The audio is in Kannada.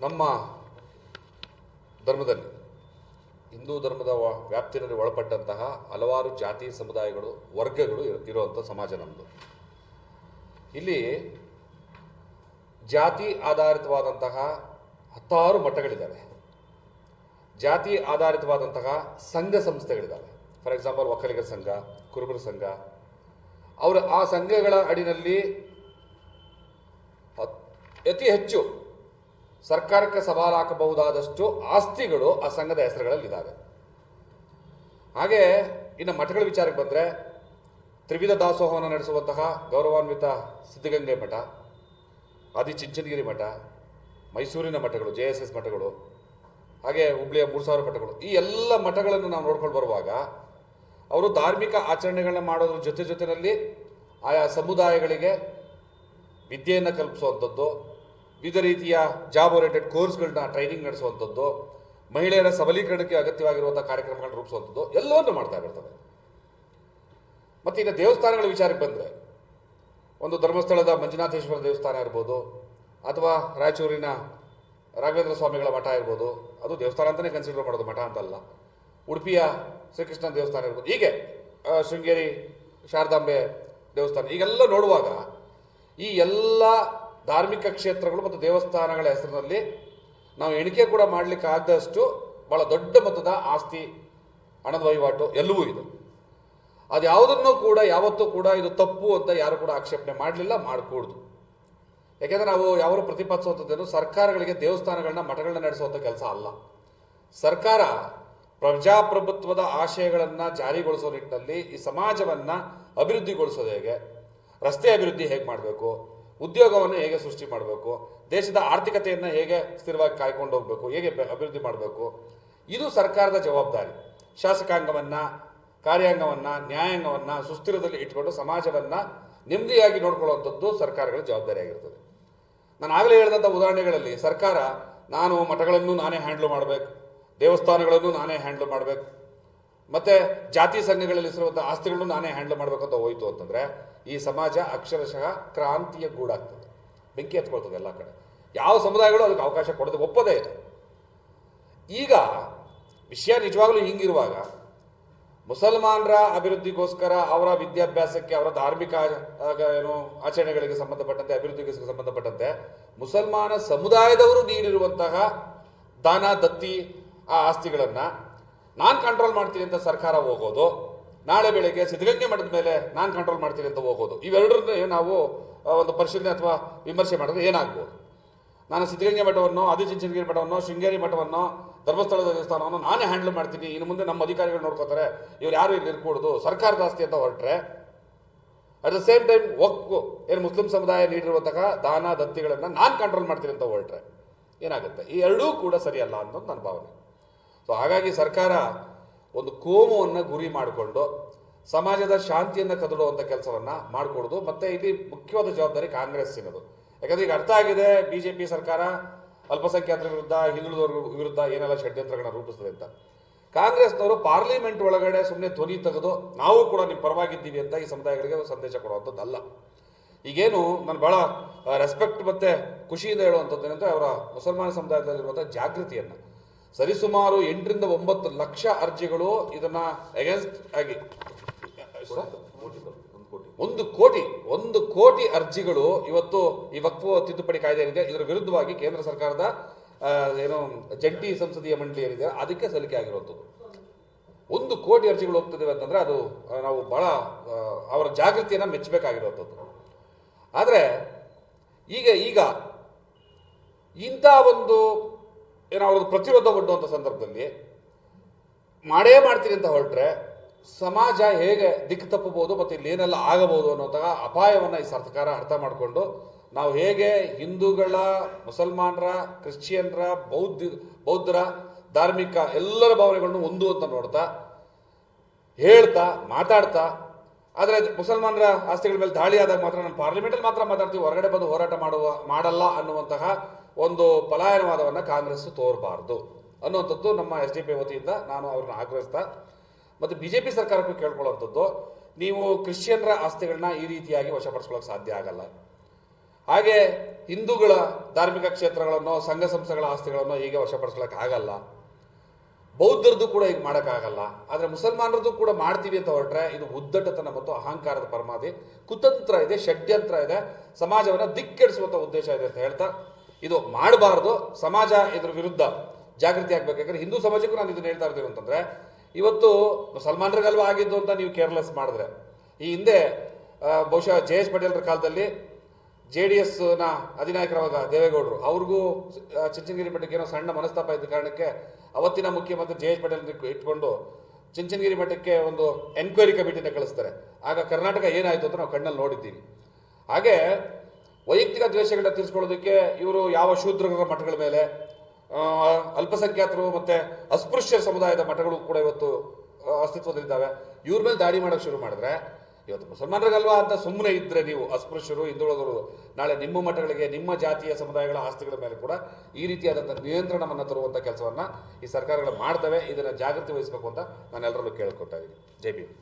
ನಮ್ಮ ಧರ್ಮದಲ್ಲಿ, ಹಿಂದೂ ಧರ್ಮದ ವ್ಯಾಪ್ತಿನಲ್ಲಿ ಒಳಪಟ್ಟಂತಹ ಹಲವಾರು ಜಾತಿ ಸಮುದಾಯಗಳು, ವರ್ಗಗಳು ಇರು- ಇರುವಂಥ ಸಮಾಜ ನಮ್ಮದು ಇಲ್ಲಿ ಜಾತಿ ಆಧಾರಿತವಾದಂತಹ ಹತ್ತಾರು ಮಠಗಳಿದ್ದಾವೆ. ಜಾತಿ ಆಧಾರಿತವಾದಂತಹ ಸಂಘ ಸಂಸ್ಥೆಗಳಿದ್ದಾವೆ. ಫಾರ್ ಎಕ್ಸಾಂಪಲ್ ಒಕ್ಕಲಿಗರ ಸಂಘ, ಕುರುಬರ ಸಂಘ. ಅವರ ಆ ಸಂಘಗಳ ಅಡಿನಲ್ಲಿ ಅತಿ ಹೆಚ್ಚು ಸರ್ಕಾರಕ್ಕೆ ಸವಾಲು ಹಾಕಬಹುದಾದಷ್ಟು ಆಸ್ತಿಗಳು ಆ ಸಂಘದ ಹೆಸರುಗಳಲ್ಲಿದ್ದಾವೆ. ಹಾಗೆ ಇನ್ನು ಮಠಗಳ ವಿಚಾರಕ್ಕೆ ಬಂದರೆ ತ್ರಿವಿಧ ದಾಸೋಹವನ್ನು ನಡೆಸುವಂತಹ ಗೌರವಾನ್ವಿತ ಸಿದ್ಧಗಂಗೆ ಮಠ, ಆದಿ ಚಿಂಚನಗಿರಿ ಮಠ, ಮೈಸೂರಿನ ಮಠಗಳು, ಜೆ ಎಸ್ ಎಸ್ ಮಠಗಳು, ಹಾಗೆ ಹುಬ್ಳಿಯ ಮೂರು ಸಾವಿರ ಮಠಗಳು, ಈ ಎಲ್ಲ ಮಠಗಳನ್ನು ನಾವು ನೋಡ್ಕೊಂಡು ಬರುವಾಗ ಅವರು ಧಾರ್ಮಿಕ ಆಚರಣೆಗಳನ್ನ ಮಾಡೋದ್ರ ಜೊತೆ ಜೊತೆಯಲ್ಲಿ ಆಯಾ ಸಮುದಾಯಗಳಿಗೆ ವಿದ್ಯೆಯನ್ನು ಕಲ್ಪಿಸುವಂಥದ್ದು ವಿವಿಧ ರೀತಿಯ ಜಾಬ್ ಓರಿಯೆಂಟೆಡ್ ಕೋರ್ಸ್ಗಳನ್ನ ಟ್ರೈನಿಂಗ್ ನಡೆಸುವಂಥದ್ದು, ಮಹಿಳೆಯರ ಸಬಲೀಕರಣಕ್ಕೆ ಅಗತ್ಯವಾಗಿರುವಂಥ ಕಾರ್ಯಕ್ರಮಗಳನ್ನ ರೂಪಿಸುವಂಥದ್ದು, ಎಲ್ಲವನ್ನು ಮಾಡ್ತಾ ಇರ್ತದೆ ಮತ್ತು ಇನ್ನು ದೇವಸ್ಥಾನಗಳ ವಿಚಾರಕ್ಕೆ ಬಂದರೆ, ಒಂದು ಧರ್ಮಸ್ಥಳದ ಮಂಜುನಾಥೇಶ್ವರ ದೇವಸ್ಥಾನ ಇರ್ಬೋದು, ಅಥವಾ ರಾಯಚೂರಿನ ರಾಘವೇಂದ್ರ ಸ್ವಾಮಿಗಳ ಮಠ ಇರ್ಬೋದು, ಅದು ದೇವಸ್ಥಾನ ಅಂತಲೇ ಕನ್ಸಿಡರ್ ಮಾಡೋದು ಮಠ ಅಂತಲ್ಲ, ಉಡುಪಿಯ ಶ್ರೀಕೃಷ್ಣ ದೇವಸ್ಥಾನ ಇರ್ಬೋದು, ಹೀಗೆ ಶೃಂಗೇರಿ ಶಾರದಾಂಬೆ ದೇವಸ್ಥಾನ, ಈಗೆಲ್ಲ ನೋಡುವಾಗ ಈ ಎಲ್ಲ ಧಾರ್ಮಿಕ ಕ್ಷೇತ್ರಗಳು ಮತ್ತು ದೇವಸ್ಥಾನಗಳ ಹೆಸರಿನಲ್ಲಿ ನಾವು ಎಣಿಕೆ ಕೂಡ ಮಾಡಲಿಕ್ಕೆ ಆದಷ್ಟು ಬಹಳ ದೊಡ್ಡ ಮೊತ್ತದ ಆಸ್ತಿ ಹಣದ ವಹಿವಾಟು ಎಲ್ಲವೂ ಇದೆ. ಅದು ಯಾವುದನ್ನು ಕೂಡ ಯಾವತ್ತೂ ಕೂಡ ಇದು ತಪ್ಪು ಅಂತ ಯಾರು ಕೂಡ ಆಕ್ಷೇಪಣೆ ಮಾಡಲಿಲ್ಲ, ಮಾಡಕೂಡ್ದು. ಯಾಕೆಂದರೆ ನಾವು ಯಾವರು ಪ್ರತಿಪಾದಿಸುವಂಥದ್ದೇನು ಸರ್ಕಾರಗಳಿಗೆ ದೇವಸ್ಥಾನಗಳನ್ನ, ಮಠಗಳನ್ನ ನಡೆಸುವಂಥ ಕೆಲಸ ಅಲ್ಲ. ಸರ್ಕಾರ ಪ್ರಜಾಪ್ರಭುತ್ವದ ಆಶಯಗಳನ್ನು ಜಾರಿಗೊಳಿಸೋ ನಿಟ್ಟಿನಲ್ಲಿ ಈ ಸಮಾಜವನ್ನು ಅಭಿವೃದ್ಧಿಗೊಳಿಸೋದು ಹೇಗೆ, ರಸ್ತೆ ಅಭಿವೃದ್ಧಿ ಹೇಗೆ ಮಾಡಬೇಕು ಉದ್ಯೋಗವನ್ನು ಹೇಗೆ ಸೃಷ್ಟಿ ಮಾಡಬೇಕು, ದೇಶದ ಆರ್ಥಿಕತೆಯನ್ನು ಹೇಗೆ ಸ್ಥಿರವಾಗಿ ಕಾಯ್ಕೊಂಡು ಹೋಗಬೇಕು, ಹೇಗೆ ಅಭಿವೃದ್ಧಿ ಮಾಡಬೇಕು, ಇದು ಸರ್ಕಾರದ ಜವಾಬ್ದಾರಿ. ಶಾಸಕಾಂಗವನ್ನು, ಕಾರ್ಯಾಂಗವನ್ನು, ನ್ಯಾಯಾಂಗವನ್ನು ಸುಸ್ಥಿರದಲ್ಲಿ ಇಟ್ಕೊಂಡು ಸಮಾಜವನ್ನು ನೆಮ್ಮದಿಯಾಗಿ ನೋಡ್ಕೊಳ್ಳುವಂಥದ್ದು ಸರ್ಕಾರಗಳ ಜವಾಬ್ದಾರಿಯಾಗಿರ್ತದೆ ನಾನು ಆಗಲೇ ಹೇಳಿದಂಥ ಉದಾಹರಣೆಗಳಲ್ಲಿ ಸರ್ಕಾರ, ನಾನು ಮಠಗಳನ್ನು ನಾನೇ ಹ್ಯಾಂಡ್ಲ್ ಮಾಡಬೇಕು, ದೇವಸ್ಥಾನಗಳನ್ನು ನಾನೇ ಹ್ಯಾಂಡ್ಲ್ ಮಾಡಬೇಕು ಮತ್ತು ಜಾತಿ ಸಂಘಗಳಲ್ಲಿ ಇರುವಂಥ ಆಸ್ತಿಗಳನ್ನು ನಾನೇ ಹ್ಯಾಂಡಲ್ ಮಾಡಬೇಕು ಅಂತ ಹೋಯ್ತು ಅಂತಂದರೆ, ಈ ಸಮಾಜ ಅಕ್ಷರಶಃ ಕ್ರಾಂತಿಯ ಗೂಡಾಗ್ತದೆ. ಬೆಂಕಿ ಹತ್ಕೊಳ್ತದೆ ಎಲ್ಲ ಕಡೆ. ಯಾವ ಸಮುದಾಯಗಳು ಅದಕ್ಕೆ ಅವಕಾಶ ಕೊಡದೆ ಒಪ್ಪದೇ ಇದೆ ಈಗ ವಿಷಯ ನಿಜವಾಗಲೂ ಹಿಂಗಿರುವಾಗ ಮುಸಲ್ಮಾನರ ಅಭಿವೃದ್ಧಿಗೋಸ್ಕರ ಅವರ ವಿದ್ಯಾಭ್ಯಾಸಕ್ಕೆ, ಅವರ ಧಾರ್ಮಿಕ ಏನು ಆಚರಣೆಗಳಿಗೆ ಸಂಬಂಧಪಟ್ಟಂತೆ ಅಭಿವೃದ್ಧಿಗೆ ಸಂಬಂಧಪಟ್ಟಂತೆ ಮುಸಲ್ಮಾನ ಸಮುದಾಯದವರು ನೀಡಿರುವಂತಹ ದಾನ, ದತ್ತಿ, ಆ ಆಸ್ತಿಗಳನ್ನು ನಾನು ಕಂಟ್ರೋಲ್ ಮಾಡ್ತೀನಿ ಅಂತ ಸರ್ಕಾರ ಹೋಗೋದು, ನಾಳೆ ಬೆಳಗ್ಗೆ ಸಿದ್ಧಗಂಗೆ ಮಠದ ಮೇಲೆ ನಾನು ಕಂಟ್ರೋಲ್ ಮಾಡ್ತೀನಿ ಅಂತ ಹೋಗೋದು. ಇವೆರಡರನ್ನೇ ನಾವು ಒಂದು ಪರಿಶೀಲನೆ ಅಥವಾ ವಿಮರ್ಶೆ ಮಾಡಿದ್ರೆ ಏನಾಗ್ಬೋದು? ನಾನು ಸಿದ್ಧಗಂಗೆ ಮಠವನ್ನು ಆದಿಚುಂಚನಗಿರಿ ಮಠವನ್ನು, ಶೃಂಗೇರಿ ಮಠವನ್ನು, ಧರ್ಮಸ್ಥಳದ ದೇವಸ್ಥಾನವನ್ನು ನಾನೇ ಹ್ಯಾಂಡಲ್ ಮಾಡ್ತೀನಿ. ಇನ್ನು ಮುಂದೆ ನಮ್ಮ ಅಧಿಕಾರಿಗಳು ನೋಡ್ಕೋತಾರೆ, ಇವ್ರು ಯಾರು ಇಲ್ಲಿ ಇರ್ಕೂಡ್ದು? ಸರ್ಕಾರದ ಆಸ್ತಿ ಅಂತ ಹೊರಟ್ರೆ ಅಟ್ ದ ಸೇಮ್ ಟೈಮ್ ಒಕ್ಕು, ಏನು ಮುಸ್ಲಿಂ ಸಮುದಾಯ ನೀಡಿರುವಂತಹ ದಾನ, ದತ್ತಿಗಳನ್ನು ನಾನು ಕಂಟ್ರೋಲ್ ಮಾಡ್ತೀನಿ ಅಂತ ಹೊರಟ್ರೆ ಏನಾಗುತ್ತೆ? ಈ ಎರಡೂ ಕೂಡ ಸರಿಯಲ್ಲ ಅನ್ನೋದು ನನ್ನ ಭಾವನೆ. ಸೊ ಹಾಗಾಗಿ ಸರ್ಕಾರ ಒಂದು ಕೋಮವನ್ನು ಗುರಿ ಮಾಡಿಕೊಂಡು ಸಮಾಜದ ಶಾಂತಿಯನ್ನು ಕದಡುವಂಥ ಕೆಲಸವನ್ನು ಮಾಡಿಕೊಡೋದು ಮತ್ತು ಇಲ್ಲಿ ಮುಖ್ಯವಾದ ಜವಾಬ್ದಾರಿ ಕಾಂಗ್ರೆಸ್ಸಿನದು. ಯಾಕಂದರೆ ಈಗ ಅರ್ಥ ಆಗಿದೆ ಬಿ ಜೆ ಪಿ ಸರ್ಕಾರ ಅಲ್ಪಸಂಖ್ಯಾತರ ವಿರುದ್ಧ ಹಿಂದುಳಿದವರ ವಿರುದ್ಧ ಏನೆಲ್ಲ ಷಡ್ಯಂತ್ರಗಳನ್ನ ರೂಪಿಸ್ತದೆ ಅಂತ. ಕಾಂಗ್ರೆಸ್ನವರು ಪಾರ್ಲಿಮೆಂಟ್ ಒಳಗಡೆ ಸುಮ್ಮನೆ ಧ್ವನಿ ತೆಗೆದು ನಾವು ಕೂಡ ನಿಮ್ಮ ಪರವಾಗಿದ್ದೀವಿ ಅಂತ ಈ ಸಮುದಾಯಗಳಿಗೆ ಸಂದೇಶ ಕೊಡುವಂಥದ್ದಲ್ಲ. ಈಗೇನು ನಾನು ಭಾಳ ರೆಸ್ಪೆಕ್ಟ್ ಮತ್ತು ಖುಷಿಯಿಂದ ಹೇಳುವಂಥದ್ದು ಏನಂದರೆ ಅವರ ಮುಸಲ್ಮಾನ ಸಮುದಾಯದಲ್ಲಿರುವಂಥ ಜಾಗೃತಿಯನ್ನು. ಸರಿಸುಮಾರು ಎಂಟರಿಂದ ಒಂಬತ್ತು ಲಕ್ಷ ಅರ್ಜಿಗಳು ಇದನ್ನ ಅಗೇನ್ಸ್ಟ್ ಆಗಿ. ಒಂದು ಕೋಟಿ ಒಂದು ಕೋಟಿ ಅರ್ಜಿಗಳು ಇವತ್ತು ಈ ವಕ್ಫ ತಿದ್ದುಪಡಿ ಕಾಯ್ದೆ ಏನಿದೆ, ಇದರ ವಿರುದ್ಧವಾಗಿ ಕೇಂದ್ರ ಸರ್ಕಾರದ ಏನು, ಜಂಟಿ ಸಂಸದೀಯ ಮಂಡಳಿ ಏನಿದೆ, ಅದಕ್ಕೆ ಸಲ್ಲಿಕೆ ಆಗಿರುವಂಥದ್ದು. ಒಂದು ಕೋಟಿ ಅರ್ಜಿಗಳು ಹೋಗ್ತಿದ್ದೇವೆ ಅಂತಂದ್ರೆ ಅದು ನಾವು ಬಹಳ ಅವರ ಜಾಗೃತಿಯನ್ನು ಮೆಚ್ಚಬೇಕಾಗಿರುವಂಥದ್ದು. ಆದರೆ, ಈಗ ಈಗ ಇಂಥ ಒಂದು ಏನೋ ಅವ್ರದ್ದು ಪ್ರತಿರೋಧ ಒಡ್ಡುವಂಥ ಸಂದರ್ಭದಲ್ಲಿ ಮಾಡೇ ಮಾಡ್ತೀನಿ ಅಂತ ಹೊರಟ್ರೆ ಸಮಾಜ ಹೇಗೆ ದಿಕ್ಕು ತಪ್ಪಬಹುದು ಮತ್ತು ಇಲ್ಲಿ ಏನೆಲ್ಲ ಆಗಬಹುದು ಅನ್ನೋಂತಹ ಅಪಾಯವನ್ನು ಈ ಸರ್ಕಾರ ಅರ್ಥ ಮಾಡಿಕೊಂಡು ನಾವು ಹೇಗೆ ಹಿಂದೂಗಳ, ಮುಸಲ್ಮಾನರ, ಕ್ರಿಶ್ಚಿಯನ್ರ, ಬೌದ್ಧ, ಬೌದ್ಧರ, ಧಾರ್ಮಿಕ ಎಲ್ಲರ ಭಾವನೆಗಳನ್ನು ಒಂದು ಅಂತ ನೋಡ್ತಾ ಹೇಳ್ತಾ ಮಾತಾಡ್ತಾ ಆದರೆ ಮುಸಲ್ಮಾನರ ಆಸ್ತಿಗಳ ಮೇಲೆ ದಾಳಿ ಆದಾಗ ಮಾತ್ರ ನಾನು ಪಾರ್ಲಿಮೆಂಟಲ್ಲಿ ಮಾತ್ರ ಮಾತಾಡ್ತೀವಿ, ಹೊರಗಡೆ ಬಂದು ಹೋರಾಟ ಮಾಡುವ, ಮಾಡಲ್ಲ ಅನ್ನುವಂತಹ ಒಂದು ಪಲಾಯನವಾದವನ್ನು ಕಾಂಗ್ರೆಸ್ ತೋರಬಾರ್ದು ಅನ್ನುವಂಥದ್ದು ನಮ್ಮ ಎಸ್ ಡಿ ಪಿ ವತಿಯಿಂದ ನಾನು ಅವ್ರನ್ನ ಆಗ್ರಹಿಸ್ತಾ, ಮತ್ತು ಬಿ ಜೆ ಪಿ ಸರ್ಕಾರಕ್ಕೂ ಕೇಳ್ಕೊಳ್ಳುವಂಥದ್ದು, ನೀವು ಕ್ರಿಶ್ಚಿಯನ್ರ ಆಸ್ತಿಗಳನ್ನ ಈ ರೀತಿಯಾಗಿ ವಶಪಡಿಸ್ಕೊಳ್ಳೋಕೆ ಸಾಧ್ಯ ಆಗಲ್ಲ. ಹಾಗೆ ಹಿಂದೂಗಳ ಧಾರ್ಮಿಕ ಕ್ಷೇತ್ರಗಳನ್ನು, ಸಂಘ ಸಂಸ್ಥೆಗಳ ಆಸ್ತಿಗಳನ್ನು ಹೀಗೆ ವಶಪಡಿಸ್ಲಿಕ್ಕೆ ಆಗಲ್ಲ. ಬೌದ್ಧರದ್ದು ಕೂಡ ಈಗ ಮಾಡೋಕ್ಕಾಗಲ್ಲ. ಆದರೆ ಮುಸಲ್ಮಾನರದ್ದು ಕೂಡ ಮಾಡ್ತೀವಿ ಅಂತ ಹೊರಟ್ರೆ ಇದು ಉದ್ದಟತನ ಮತ್ತು ಅಹಂಕಾರದ ಪರಮಾದಿ. ಕುತಂತ್ರ ಇದೆ, ಷಡ್ಯಂತ್ರ ಇದೆ. ಸಮಾಜವನ್ನು ದಿಕ್ಕೆಡಿಸುವಂಥ ಉದ್ದೇಶ ಇದೆ ಅಂತ ಹೇಳ್ತಾ, ಇದು ಮಾಡಬಾರ್ದು. ಸಮಾಜ ಇದ್ರ ವಿರುದ್ಧ ಜಾಗೃತಿ ಆಗ್ಬೇಕು. ಯಾಕಂದ್ರೆ ಹಿಂದೂ ಸಮಾಜಕ್ಕೂ ನಾನು ಇದನ್ನು ಹೇಳ್ತಾ ಇರ್ತೀನಿ ಅಂತಂದರೆ ಇವತ್ತು ಮುಸಲ್ಮಾನರಿಗಲ್ವ ಆಗಿದ್ದು ಅಂತ ನೀವು ಕೇರ್ಲೆಸ್ ಮಾಡಿದ್ರೆ, ಈ ಹಿಂದೆ ಬಹುಶಃ ಜೆ ಎಸ್ ಪಟೇಲ್ರ ಕಾಲದಲ್ಲಿ ಜೆ ಡಿ ಎಸ್ನ ಅಧಿನಾಯಕರವಾಗ ದೇವೇಗೌಡರು, ಅವ್ರಿಗೂ ಚಿಂಚನಗಿರಿ ಮಠಕ್ಕೆ ಏನೋ ಸಣ್ಣ ಮನಸ್ತಾಪ ಇದ್ದ ಕಾರಣಕ್ಕೆ ಅವತ್ತಿನ ಮುಖ್ಯಮಂತ್ರಿ ಜೆ ಎಚ್ ಪಟೇಲ್ ಇಟ್ಕೊಂಡು ಚಿಂಚನಗಿರಿ ಮಠಕ್ಕೆ ಒಂದು ಎನ್ಕ್ವೈರಿ ಕಮಿಟಿನ ಕಳಿಸ್ತಾರೆ. ಆಗ ಕರ್ನಾಟಕ ಏನಾಯಿತು ಅಂತ ನಾವು ಕಣ್ಣಲ್ಲಿ ನೋಡಿದ್ದೀವಿ. ಹಾಗೆ ವೈಯಕ್ತಿಕ ದ್ವೇಷಗಳನ್ನ ತೀರಿಸ್ಕೊಳ್ಳೋದಕ್ಕೆ ಇವರು ಯಾವ ಶೂದ್ರರ ಮಠಗಳ ಮೇಲೆ ಅಲ್ಪಸಂಖ್ಯಾತರು ಮತ್ತೆ ಅಸ್ಪೃಶ್ಯ ಸಮುದಾಯದ ಮಠಗಳು ಕೂಡ ಇವತ್ತು ಅಸ್ತಿತ್ವದಲ್ಲಿದ್ದಾವೆ. ಇವ್ರ ಮೇಲೆ ದಾಳಿ ಮಾಡೋಕೆ ಶುರು ಮಾಡಿದ್ರೆ ಇವತ್ತು ಮುಸಲ್ಮಾನರಿಗಲ್ವಾ ಅಂತ ಸುಮ್ಮನೆ ಇದ್ದರೆ ನೀವು ಅಸ್ಪೃಶ್ಯರು, ಹಿಂದುಳಿದವರು, ನಾಳೆ ನಿಮ್ಮ ಮಠಗಳಿಗೆ, ನಿಮ್ಮ ಜಾತಿಯ ಸಮುದಾಯಗಳ ಆಸ್ತಿಗಳ ಮೇಲೆ ಕೂಡ ಈ ರೀತಿಯಾದಂಥ ನಿಯಂತ್ರಣವನ್ನು ತರುವಂಥ ಕೆಲಸವನ್ನು ಈ ಸರ್ಕಾರಗಳು ಮಾಡ್ತವೆ. ಇದನ್ನು ಜಾಗೃತಿ ವಹಿಸಬೇಕು ಅಂತ ನಾನು ಎಲ್ಲರಲ್ಲೂ ಇದ್ದೀನಿ. ಜೈ ಭೀಮ್.